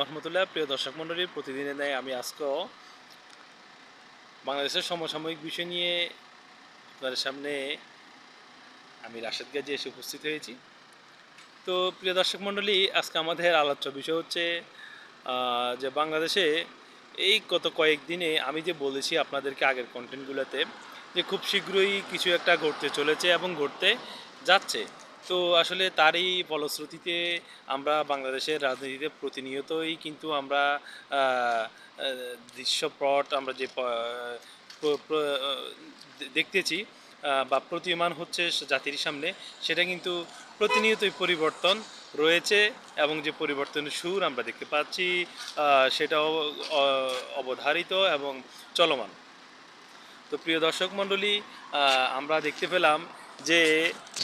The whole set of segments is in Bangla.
রহমতুল্লাহ প্রিয় দর্শক মণ্ডলী, প্রতিদিনের ন্যায় আমি আজকেও বাংলাদেশের সমসাময়িক বিষয় নিয়ে আপনাদের সামনে আমি রাশেদ গাজী এসে উপস্থিত হয়েছি। তো প্রিয় দর্শক মণ্ডলী, আজকে আমাদের আলোচ্য বিষয় হচ্ছে যে বাংলাদেশে এই গত কয়েকদিনে আমি যে বলেছি আপনাদেরকে আগের কন্টেন্টগুলোতে যে খুব শীঘ্রই কিছু একটা ঘটতে চলেছে এবং ঘটতে যাচ্ছে। তো আসলে তারই ফলশ্রুতিতে আমরা বাংলাদেশের রাজনীতিতে প্রতিনিয়তই কিন্তু আমরা দৃশ্যপট আমরা যে দেখতেছি বা প্রতীয়মান হচ্ছে জাতির সামনে, সেটা কিন্তু প্রতিনিয়তই পরিবর্তন রয়েছে এবং যে পরিবর্তনের সুর আমরা দেখতে পাচ্ছি সেটাও অবধারিত এবং চলমান। তো প্রিয় দর্শক মণ্ডলী আমরা দেখতে পেলাম যে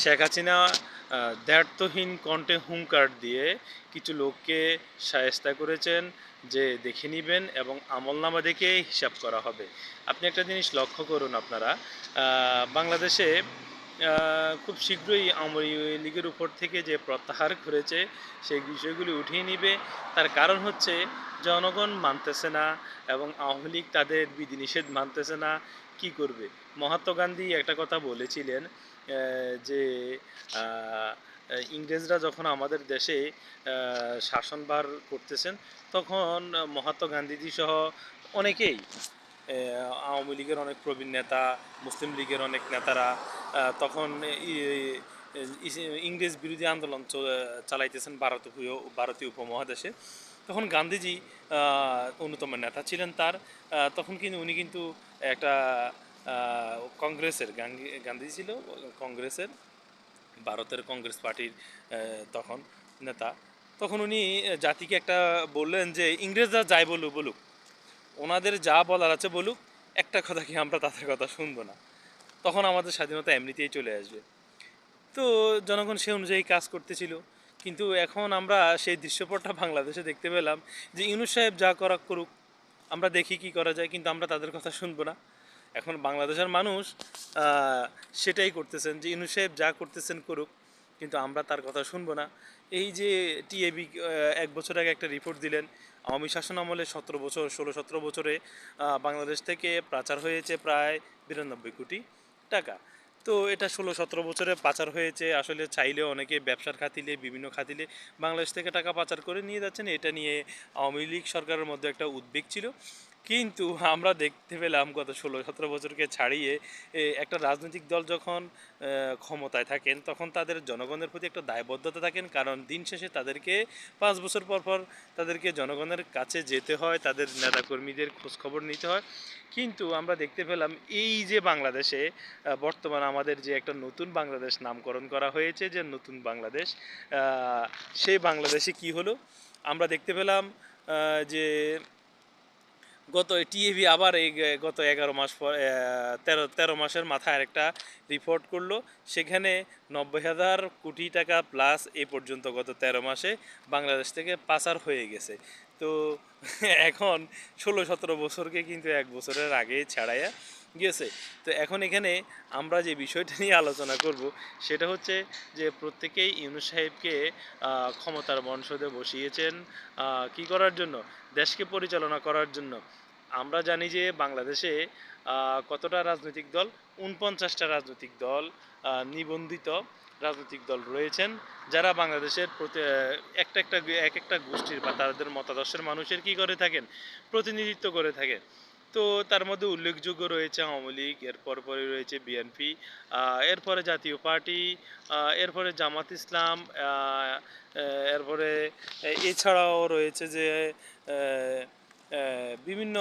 শেখ হাসিনা দ্ব্যর্থহীন কণ্ঠে হুঙ্কার দিয়ে কিছু লোককে সায়স্তা করেছেন যে দেখে নেবেন এবং আমলনামা দেখে হিসাব করা হবে। আপনি একটা জিনিস লক্ষ্য করুন আপনারা বাংলাদেশে খুব শীঘ্রই আওয়ামী লীগের উপর থেকে যে প্রত্যাহার করেছে সেই বিষয়গুলি উঠিয়ে নিবে। তার কারণ হচ্ছে, জনগণ মানতেছে না এবং আওয়ামী লীগ তাদের বিধিনিষেধ মানতেছে না। কি করবে? মহাত্মা গান্ধী একটা কথা বলেছিলেন যে ইংরেজরা যখন আমাদের দেশে শাসনভার করতেছেন, তখন মহাত্মা গান্ধীজি সহ অনেকেই আওয়ামী লীগের অনেক প্রবীণ নেতা, মুসলিম লীগের অনেক নেতারা তখন ইংরেজ বিরোধী আন্দোলন চালাইতেছেন ভারত উপ- ভারতীয় উপমহাদেশে। তখন গান্ধীজি অন্যতম নেতা ছিলেন তার তখন কিন্তু উনি কিন্তু একটা কংগ্রেসের গান্ধী গান্ধীজি ছিল, কংগ্রেসের, ভারতের কংগ্রেস পার্টির তখন নেতা। তখন উনি জাতিকে একটা বললেন যে, ইংরেজরা যাই বলুক বলুক। ওনাদের যা বলার আছে বলুক, একটা কথা কি আমরা তাদের কথা শুনব না? তখন আমাদের স্বাধীনতা এমনিতেই চলে আসবে। তো জনগণ সে অনুযায়ী কাজ করতেছিল। কিন্তু এখন আমরা সেই দৃশ্যপটটা বাংলাদেশে দেখতে পেলাম যে, ইউনুস সাহেব যা করা করুক, আমরা দেখি কি করা যায়, কিন্তু আমরা তাদের কথা শুনব না। এখন বাংলাদেশের মানুষ সেটাই করতেছেন যে ইউনুস সাহেব যা করতেছেন করুক, কিন্তু আমরা তার কথা শুনব না। এই যে টিএবি এক বছর আগে একটা রিপোর্ট দিলেন, আওয়ামী শাসন আমলে সতেরো বছর, ষোলো, সতেরো বছরে বাংলাদেশ থেকে পাচার হয়েছে প্রায় বিরানব্বই কোটি টাকা। তো এটা ষোলো, সতেরো বছরে পাচার হয়েছে, আসলে চাইলেও অনেকে ব্যবসার খাতিলে, বিভিন্ন খাতিলে বাংলাদেশ থেকে টাকা পাচার করে নিয়ে যাচ্ছেন। এটা নিয়ে আওয়ামী লীগ সরকারের মধ্যে একটা উদ্বেগ ছিল। কিন্তু আমরা দেখতে পেলাম গত ষোলো সতেরো বছরকে ছাড়িয়ে একটা রাজনৈতিক দল যখন ক্ষমতায় থাকেন, তখন তাদের জনগণের প্রতি একটা দায়বদ্ধতা থাকেন। কারণ দিন শেষে তাদেরকে, পাঁচ বছর পর পর তাদেরকে জনগণের কাছে যেতে হয়, তাদের নেতাকর্মীদের খোঁজখবর নিতে হয়। কিন্তু আমরা দেখতে পেলাম এই যে বাংলাদেশে বর্তমান আমাদের যে একটা নতুন বাংলাদেশ নামকরণ করা হয়েছে, যে নতুন বাংলাদেশ সেই বাংলাদেশে কি হলো? আমরা দেখতে পেলাম যে গত টিএভি আবার এই গত এগারো মাস পর তেরো তেরো মাসের মাথায় আরেকটা রিপোর্ট করল। সেখানে নব্বই হাজার কোটি টাকা প্লাস এ পর্যন্ত গত তেরো মাসে বাংলাদেশ থেকে পাচার হয়ে গেছে। তো এখন ষোলো, সতেরো বছরকে কিন্তু এক বছরের আগে ছাড়াইয়া গেছে। তো এখন এখানে আমরা যে বিষয়টা নিয়ে আলোচনা করব, সেটা হচ্ছে যে প্রত্যেকেই ইউনুস সাহেবকে ক্ষমতার মনসদে বসিয়েছেন কি করার জন্য? দেশকে পরিচালনা করার জন্য। আমরা জানি যে বাংলাদেশে কতটা রাজনৈতিক দল? উনপঞ্চাশটা রাজনৈতিক দল নিবন্ধিত রাজনৈতিক দল রয়েছেন, যারা বাংলাদেশের একটা একটা, এক একটা গোষ্ঠীর বা তাদের মতাদর্শের মানুষের কি করে থাকেন? প্রতিনিধিত্ব করে থাকেন। তো তার মধ্যে উল্লেখযোগ্য রয়েছে আওয়ামী লীগ এরপর পরে রয়েছে বিএনপি এরপরে জাতীয় পার্টি এরপরে জামাত ইসলাম এরপরে এছাড়াও রয়েছে যে বিভিন্ন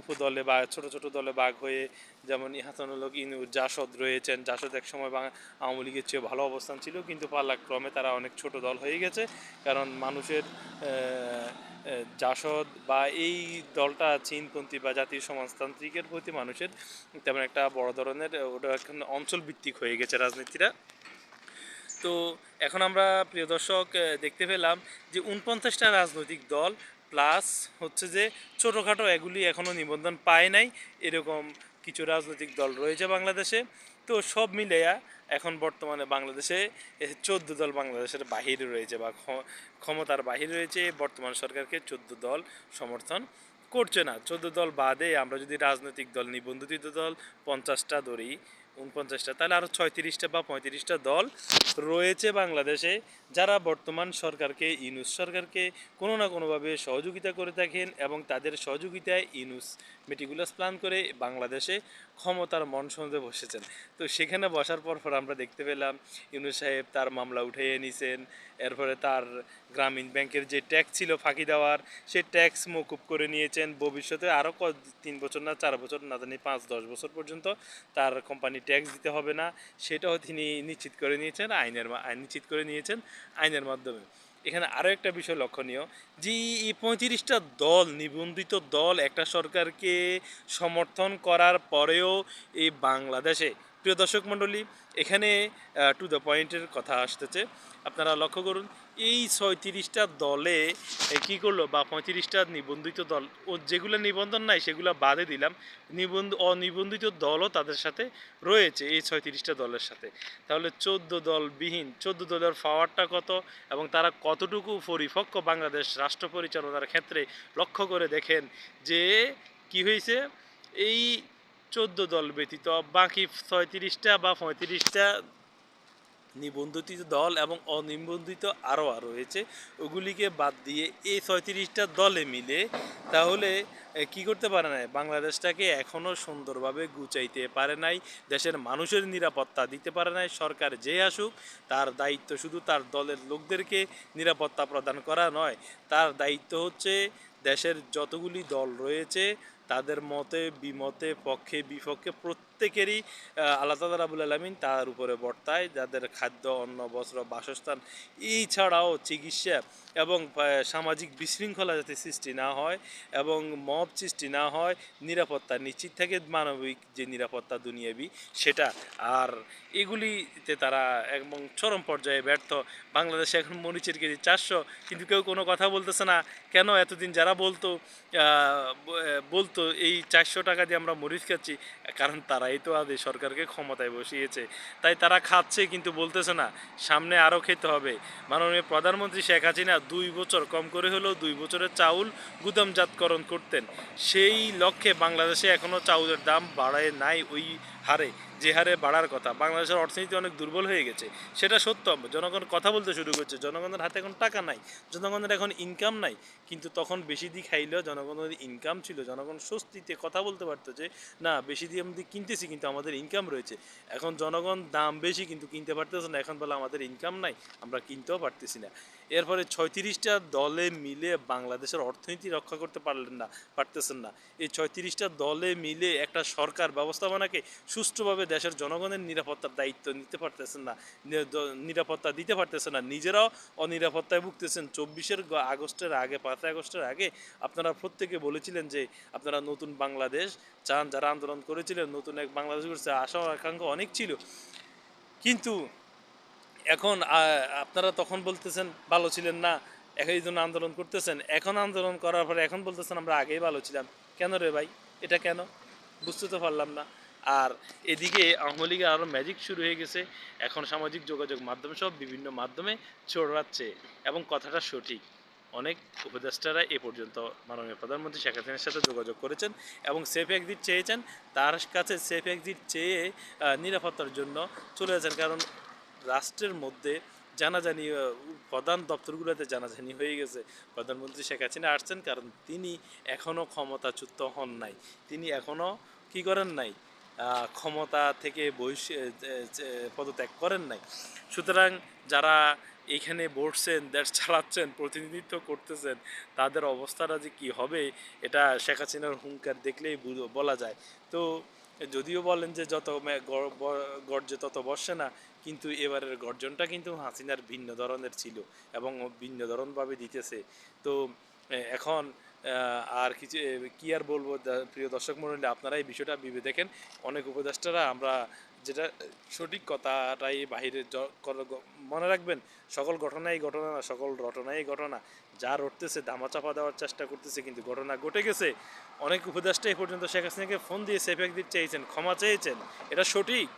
উপদলে বা ছোট ছোট দলে বাঘ হয়ে যেমন হাসানুল হক ইনু জাসদ রয়েছেন। জাসদ এক সময় আওয়ামী লীগের চেয়ে ভালো অবস্থান ছিল, কিন্তু পাল্লাক্রমে তারা অনেক ছোট দল হয়ে গেছে। কারণ মানুষের জাসদ বা এই দলটা চীনপন্থী বা জাতীয় সমাজতান্ত্রিকের প্রতি মানুষের তেমন একটা বড় ধরনের, ওটা এখন অঞ্চল ভিত্তিক হয়ে গেছে রাজনীতিরা। তো এখন আমরা প্রিয় দর্শক দেখতে পেলাম যে উনপঞ্চাশটা রাজনৈতিক দল প্লাস হচ্ছে যে ছোটোখাটো এগুলি এখনও নিবন্ধন পায় নাই, এরকম কিছু রাজনৈতিক দল রয়েছে বাংলাদেশে। তো সব মিলাইয়া এখন বর্তমানে বাংলাদেশে চোদ্দ দল বাংলাদেশের বাহিরে রয়েছে বা ক্ষ- ক্ষমতার বাহিরে রয়েছে। বর্তমান সরকারকে চোদ্দ দল সমর্থন করছে না। চোদ্দ দল বাদে আমরা যদি রাজনৈতিক দল, নিবন্ধিত দল, পঞ্চাশটা ধরি উনপঞ্চাশটা তাহলে আরও ছয়ত্রিশটা বা পঁয়ত্রিশটা দল রয়েছে বাংলাদেশে যারা বর্তমান সরকারকে ইনুস সরকারকে কোনো না কোনোভাবে সহযোগিতা করে থাকেন এবং তাদের সহযোগিতায় ইনুস মেটিকুলাস প্ল্যান করে বাংলাদেশে ক্ষমতার মন সন্ধে বসেছেন। তো সেখানে বসার পর পর আমরা দেখতে পেলাম ইনুস সাহেব তার মামলা উঠিয়ে নিছেন এরপরে তার গ্রামীণ ব্যাংকের যে ট্যাক্স ছিল ফাঁকি দেওয়ার সে ট্যাক্স মকুব করে নিয়েছেন। ভবিষ্যতে আরও ক তিন বছর না চার বছর, না জানি পাঁচ, দশ বছর পর্যন্ত তার কোম্পানি ট্যাক্স দিতে হবে না। সেটাও তিনি নিশ্চিত করে নিয়েছেন, আইনের আইন নিশ্চিত করে নিয়েছেন আইনের মাধ্যমে। এখানে আরও একটা বিষয় লক্ষণীয় যে, এই পঁয়ত্রিশটা দল, নিবন্ধিত দল একটা সরকারকে সমর্থন করার পরেও এই বাংলাদেশে প্রিয় দর্শক মণ্ডলী, এখানে টু দ্য পয়েন্টের কথা আসতেছে। আপনারা লক্ষ্য করুন, এই ছয়ত্রিশটা দলে কি করল, বা পঁয়ত্রিশটা নিবন্ধিত দল, ও যেগুলো নিবন্ধন নাই, সেগুলো বাদে দিলাম। নিবন্ধ, অনিবন্ধিত দলও তাদের সাথে রয়েছে, এই ছয়ত্রিশটা দলের সাথে। তাহলে চোদ্দ দল বিহীন চোদ্দ দলের পাওয়ারটা কত, এবং তারা কতটুকু পরিপক্ক বাংলাদেশ রাষ্ট্র পরিচালনার ক্ষেত্রে লক্ষ্য করে দেখেন যে, কি হয়েছে? এই চোদ্দ দল ব্যতীত বাকি ছয়ত্রিশটা বা পঁয়ত্রিশটা নিবন্ধিত দল এবং অনিবন্ধিত আরও রয়েছে। ওগুলিকে বাদ দিয়ে এই ছয়ত্রিশটা দলে মিলে তাহলে কি করতে পারে নাই বাংলাদেশটাকে এখনও সুন্দরভাবে গুচাইতে পারে নাই, দেশের মানুষের নিরাপত্তা দিতে পারে নাই, সরকার যে আসুক, তার দায়িত্ব শুধু তার দলের লোকদেরকে নিরাপত্তা প্রদান করা নয়, তার দায়িত্ব হচ্ছে দেশের যতগুলি দল রয়েছে তাদের মতে বিমতে পক্ষে বিপক্ষে প্রত্যেকেরই আল্লাহ তালা রাবুল আলমিন তার উপরে বর্তায়, যাদের খাদ্য, অন্ন, বস্ত্র, বাসস্থান এই ছাড়াও চিকিৎসা এবং সামাজিক বিশৃঙ্খলা যাতে সৃষ্টি না হয় এবং মব সৃষ্টি না হয়, নিরাপত্তা নিশ্চিত থাকে, মানবিক যে নিরাপত্তা দুনিয়াবি সেটা। আর এগুলিতে তারা এবং চরম পর্যায়ে ব্যর্থ। বাংলাদেশে এখন মরিচের কেজি চারশো, কিন্তু কেউ কোনো কথা বলতেছে না। কেন এতদিন যারা বলতো বলতো, এই চারশো টাকা দিয়ে আমরা মরিচ খাচ্ছি? কারণ তারাই আগে সরকারকে ক্ষমতায় বসিয়েছে। তাই তারা খাচ্ছে কিন্তু বলতেছে না, সামনে আরও খেতে হবে। মাননীয় প্রধানমন্ত্রী শেখ হাসিনা দুই বছর কম করে হলেও দুই বছরের চাউল গুদামজাতকরণ করতেন। সেই লক্ষ্যে বাংলাদেশে এখনও চাউলের দাম বাড়ায় নাই ওই হারে। যে হারে বাড়ার কথা। বাংলাদেশের অর্থনীতি অনেক দুর্বল হয়ে গেছে। সেটা সত্য। জনগণ কথা বলতে শুরু করছে। জনগণের হাতে এখন টাকা নাই। জনগণের এখন ইনকাম নাই। কিন্তু তখন বেশি দিয়ে খাইলেও জনগণের ইনকাম ছিল। জনগণ স্বস্তিতে কথা বলতে পারতো যে, না, বেশি দিয়ে আমাদের কিনতেছি, কিন্তু আমাদের ইনকাম রয়েছে। এখন জনগণ দাম বেশি, কিন্তু কিনতে পারতেছে না। এখন বলে, আমাদের ইনকাম নাই। আমরা কিনতেও পারতেছি না। এরপরে ছয়ত্রিশটা দলে মিলে বাংলাদেশের অর্থনীতি রক্ষা করতে পারলেন না, পারতেছেন না। এই ছয়ত্রিশটা দলে মিলে একটা সরকার ব্যবস্থাপনাকে সুষ্ঠুভাবে দেশের জনগণের নিরাপত্তার দায়িত্ব নিতে পারতেছেন না নিরাপত্তা দিতে পারতেছেন না, নিজেরাও অনিরাপত্তায় ভুগতেছেন। চব্বিশের আগস্টের আগে, পাঁচই আগস্টের আগে আপনারা প্রত্যেকে বলেছিলেন যে আপনারা নতুন বাংলাদেশ চান, যারা আন্দোলন করেছিলেন, নতুন এক বাংলাদেশ করছে আশা আকাঙ্ক্ষা অনেক ছিল। কিন্তু এখন আপনারা তখন বলতেছেন ভালো ছিলেন না এই জন্য আন্দোলন করতেছেন। এখন আন্দোলন করার পরে এখন বলতেছেন, আমরা আগেই ভালো ছিলাম। কেন রে ভাই? এটা কেন? বুঝতে তো পারলাম না। আর এদিকে আওয়ামী লীগের আরও ম্যাজিক শুরু হয়ে গেছে। এখন সামাজিক যোগাযোগ মাধ্যম সব বিভিন্ন মাধ্যমে ছড়াচ্ছে এবং কথাটা সঠিক। অনেক উপদেষ্টারা এ পর্যন্ত মাননীয় প্রধানমন্ত্রী শেখ হাসিনার সাথে যোগাযোগ করেছেন এবং সেফ এক্সিট চেয়েছেন। তার কাছে সেফ এক্সিট চেয়ে নিরাপত্তার জন্য চলে যাচ্ছেন। কারণ রাষ্ট্রের মধ্যে জানাজানি প্রধান দপ্তরগুলোতে জানাজানি হয়ে গেছে। প্রধানমন্ত্রী শেখ হাসিনা আসছেন কারণ তিনি এখনও ক্ষমতাচ্যুত হন নাই। তিনি এখনও কি করেন নাই? ক্ষমতা থেকে বহিষ পদত্যাগ করেন নাই। সুতরাং যারা এখানে বসছেন, দেশ চালাচ্ছেন, প্রতিনিধিত্ব করতেছেন, তাদের অবস্থাটা যে কী হবে, এটা শেখ হাসিনার হুঙ্কার দেখলেই বলা যায়। তো যদিও বলেন যে যত গর্জে তত বসে না, কিন্তু এবারের গর্জনটা কিন্তু হাসিনার ভিন্ন ধরনের ছিল এবং ভিন্ন ধরনভাবে দিতেছে। তো এখন আর কিছু কী আর বলব প্রিয় দর্শক মন্ডলী, আপনারা এই বিষয়টা ভেবে দেখেন। অনেক উপদেষ্টারা আমরা যেটা, সঠিক কথাটাই বাহিরে মনে রাখবেন, সকল ঘটনাই ঘটনা না, সকল ঘটনাই ঘটনা। যা রটতেছে, ধামাচাপা দেওয়ার চেষ্টা করতেছে, কিন্তু ঘটনা ঘটে গেছে। অনেক উপদেষ্টা এই পর্যন্ত শেখ হাসিনাকে ফোন দিয়ে সেফ একদিন চেয়েছেন, ক্ষমা চেয়েছেন। এটা সঠিক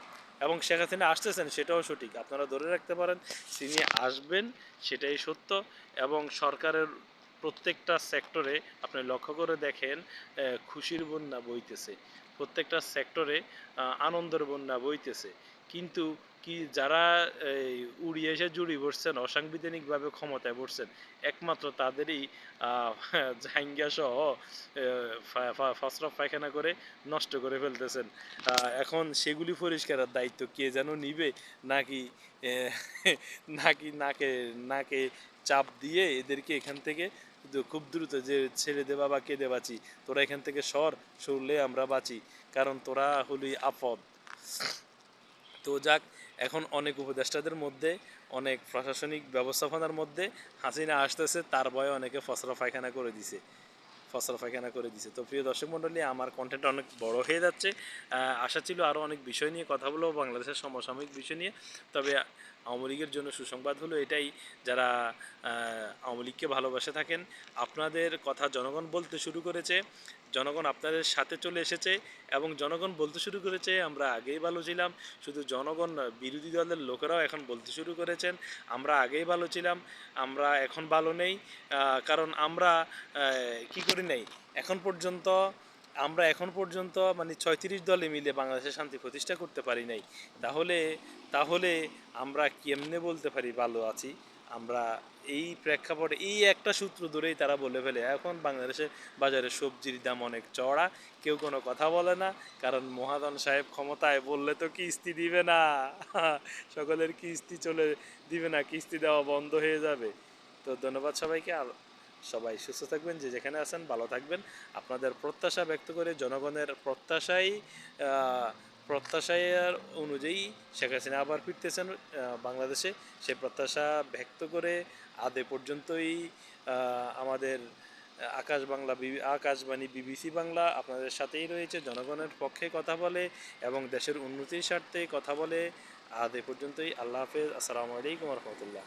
এবং শেখ হাসিনা আসতেছেন, সেটাও সঠিক। আপনারা ধরে রাখতে পারেন, তিনি আসবেন, সেটাই সত্য এবং সরকারের প্রত্যেকটা সেক্টরে আপনি লক্ষ্য করে দেখেন খুশির বন্যা বইতেছে। প্রত্যেকটা সেক্টরে আনন্দের বন্যা বইতেছে। কিন্তু কি যারা উড়িয়ে এসে জুড়ি বসছেন, অসাংবিধানিকভাবে ক্ষমতায় বসছেন, একমাত্র তাদেরই জাহাঙ্গা সহ পায়খানা করে নষ্ট করে ফেলতেছেন। এখন সেগুলি পরিষ্কারের দায়িত্ব কে যেন নিবে, নাকি নাকি নাকে নাকে চাপ দিয়ে এদেরকে এখান থেকে দু- খুব দ্রুত যে ছেড়ে দে বাবা কেঁদে বাঁচি? তোরা এখান থেকে সর, সরলে আমরা বাঁচি। কারণ তোরা হলি আপদ। তো যাক, এখন অনেক উপদেষ্টাদের মধ্যে, অনেক প্রশাসনিক ব্যবস্থাপনার মধ্যে হাসিনা আসতেছে, তার ভয়ে অনেকে ফসরা পায়খানা করে দিছে। ফসল পায়খানা করে দিছে। তো প্রিয় দর্শক মণ্ডলী আমার কন্টেন্ট অনেক বড় হয়ে যাচ্ছে। আশা ছিল আরও অনেক বিষয় নিয়ে কথা বলব, বাংলাদেশের সমসাময়িক বিষয় নিয়ে। তবে আওয়ামী লীগের জন্য সুসংবাদ হলো এটাই, যারা আওয়ামী লীগকে ভালোবাসে থাকেন, আপনাদের কথা জনগণ বলতে শুরু করেছে। জনগণ আপনাদের সাথে চলে এসেছে এবং জনগণ বলতে শুরু করেছে, আমরা আগেই ভালো ছিলাম। শুধু জনগণ, বিরোধী দলের লোকেরাও এখন বলতে শুরু করেছেন, আমরা আগেই ভালো ছিলাম, আমরা এখন ভালো নেই। কারণ আমরা কি করি নাই? এখন পর্যন্ত, আমরা এখন পর্যন্ত মানে ছয়ত্রিশ দলে মিলে বাংলাদেশের শান্তি প্রতিষ্ঠা করতে পারি নাই। তাহলে তাহলে আমরা কেমনে বলতে পারি ভালো আছি? আমরা এই প্রেক্ষাপটে, এই একটা সূত্র ধরেই তারা বলে ফেলে, এখন বাংলাদেশের বাজারে সবজির দাম অনেক চড়া কেউ কোনো কথা বলে না, কারণ মহাজন সাহেব ক্ষমতায় বললে তো কিস্তি দিবে না। সকলের কিস্তি চলে দিবে না, কিস্তি দেওয়া বন্ধ হয়ে যাবে। তো ধন্যবাদ সবাইকে, আর সবাই সুস্থ থাকবেন, যে যেখানে আছেন ভালো থাকবেন। আপনাদের প্রত্যাশা ব্যক্ত করে জনগণের প্রত্যাশাই প্রত্যাশার অনুযায়ী শেখ হাসিনা আবার ফিরতেছেন বাংলাদেশে। সেই প্রত্যাশা ব্যক্ত করে আদে পর্যন্তই। আমাদের আকাশ বাংলা আকাশবাণী, বিবিসি বাংলা আপনাদের সাথেই রয়েছে। জনগণের পক্ষে কথা বলে এবং দেশের উন্নতির স্বার্থে কথা বলে। আদে পর্যন্তই। আল্লাহ হাফেজ। আসসালামু আলাইকুম রহমতুল্লাহ।